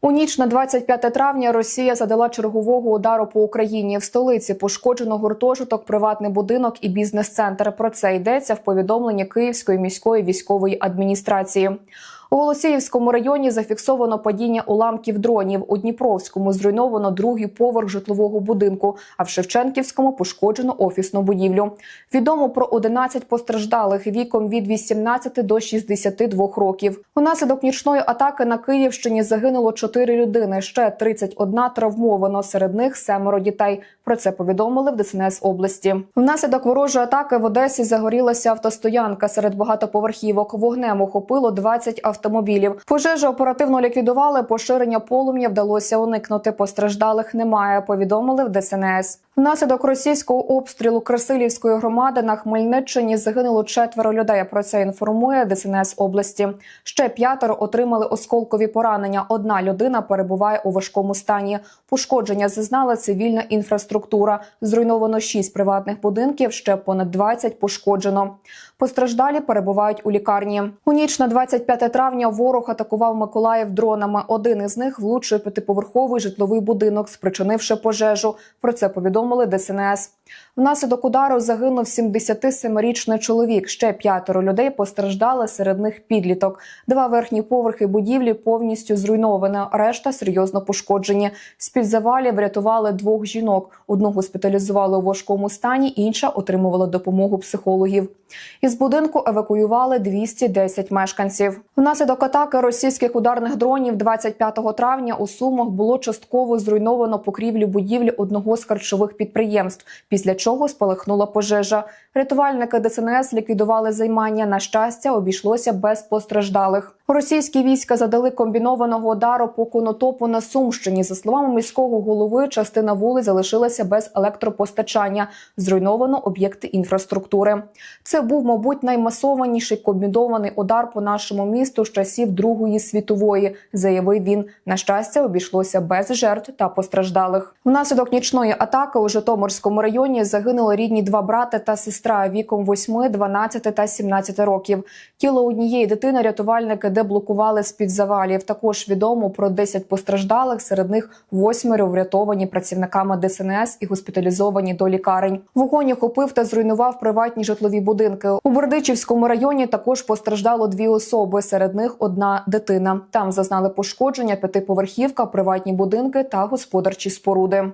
У ніч на 25 травня Росія задала чергового удару по Україні. В столиці пошкоджено гуртожиток, приватний будинок і бізнес-центр. Про це йдеться в повідомленні Київської міської військової адміністрації. У Голосіївському районі зафіксовано падіння уламків дронів. У Дніпровському зруйновано другий поверх житлового будинку. А в Шевченківському пошкоджено офісну будівлю. Відомо про 11 постраждалих віком від 18 до 62 років. Унаслідок нічної атаки на Київщині загинуло 4 людини. Ще 31 травмовано. Серед них семеро дітей. Про це повідомили в ДСНС області. Внаслідок ворожої атаки в Одесі загорілася автостоянка серед багатоповерхівок. Вогнем охопило 20 автомобілів. Пожежу оперативно ліквідували. Поширення полум'я вдалося уникнути. Постраждалих немає. Повідомили в ДСНС. Внаслідок російського обстрілу Красилівської громади на Хмельниччині загинуло четверо людей. Про це інформує ДСНС області. Ще п'ятеро отримали осколкові поранення. Одна людина перебуває у важкому стані. Пошкодження зазнала цивільна інфраструктура. Зруйновано шість приватних будинків. Ще понад 20 пошкоджено. Постраждалі перебувають у лікарні. У ніч на 25 травня ворог атакував Миколаїв дронами. Один із них влучив п'ятиповерховий житловий будинок, спричинивши пожежу. Про це повідомили ДСНС. Внаслідок удару загинув 77-річний чоловік. Ще п'ятеро людей постраждали, серед них підліток. Два верхні поверхи будівлі повністю зруйновані. Решта серйозно пошкоджені. З під завалів врятували двох жінок. Одну госпіталізували у важкому стані, інша отримувала допомогу психологів. Із будинку евакуювали 210 мешканців. Внаслідок атаки російських ударних дронів 25 травня у Сумах було частково зруйновано покрівлю будівлі одного з харчових підприємств, після чого спалахнула пожежа. Рятувальники ДСНС ліквідували займання. На щастя, обійшлося без постраждалих. Російські війська задали комбінованого удару по конотопу на Сумщині. За словами міського голови, частина вулиць залишилася без електропостачання. Зруйновано об'єкти інфраструктури. Це був, мабуть, наймасованіший комбінований удар по нашому місту з часів Другої світової, заявив він. На щастя, обійшлося без жертв та постраждалих. Внаслідок нічної атаки у Житомирському районі загинули рідні два брати та сестра віком 8, 12 та 17 років. Тіло однієї дитини рятувальники деблокували з під завалів. Також відомо про 10 постраждалих. Серед них восьмеро врятовані працівниками ДСНС і госпіталізовані до лікарень. Вогонь охопив та зруйнував приватні житлові будинки. У Бердичівському районі також постраждало дві особи. Серед них одна дитина. Там зазнали пошкодження п'ятиповерхівка, приватні будинки та господарчі споруди.